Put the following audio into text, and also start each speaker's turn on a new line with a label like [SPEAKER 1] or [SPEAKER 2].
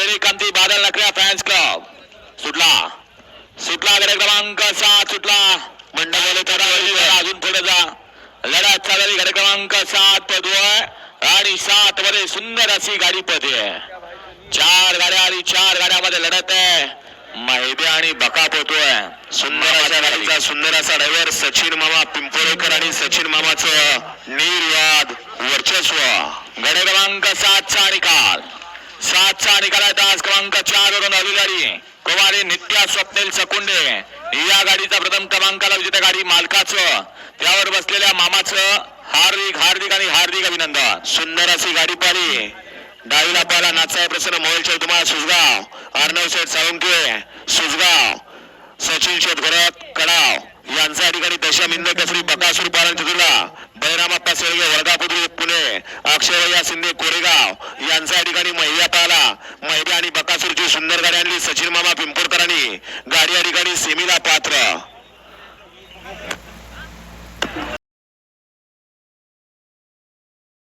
[SPEAKER 1] वेळी कांती बादल नकऱ्या फॅन्स क्लब सुटला। सुटला गडे क्रमांक सात सुटला। मंडळ अजून पुढे जा लढत चालली गडे क्रमांक सात पदवय आणि सात मध्ये सुंदर अशी गाडी पदे चार गाड्या आणि चार गाड्यामध्ये लढत आहे माहिती आणि बकाप होतोय सुंदर अशा गाडीचा सुंदर असा ड्रायव्हर सचिन मामा पिंपोळेकर आणि सचिन मामाचं निर्वाद वर्चस्व। गडे क्रमांक सातचा निकाल सातचा निकाल आहे तास क्रमांक चार वरून अधिकारी कुमारी नित्या स्वप्नील सकुंडे या गाडीचा प्रथम क्रमांकाला विजेता गाडी मालकाचं. त्यावर बसलेल्या मामाचं हार्दिक हार्दिक आणि हार्दिक अभिनंदन. सुंदर अशी गाडी पाली डावीला पाहिला नाचा प्रसन्न मोबाईलच्या तुम्हाला सुजगाव. अर्णव शेठ साळुंके सुजगाव. सचिन शेठ भरत कडाव. यांचा ठिकाणी ठिकाणी इंद कसरी बकासूर पालन चतुर्ला. बहिरामाप्पा सेळगे वर्धा पुणे. अक्षय शिंदे कोरेगाव. यांचा ठिकाणी महिला पाहिला महिला आणि बकासूरची सुंदर गाडी आणली सचिन मामा पिंपोरकरांनी गाडी या ठिकाणी सेमीला पात्र.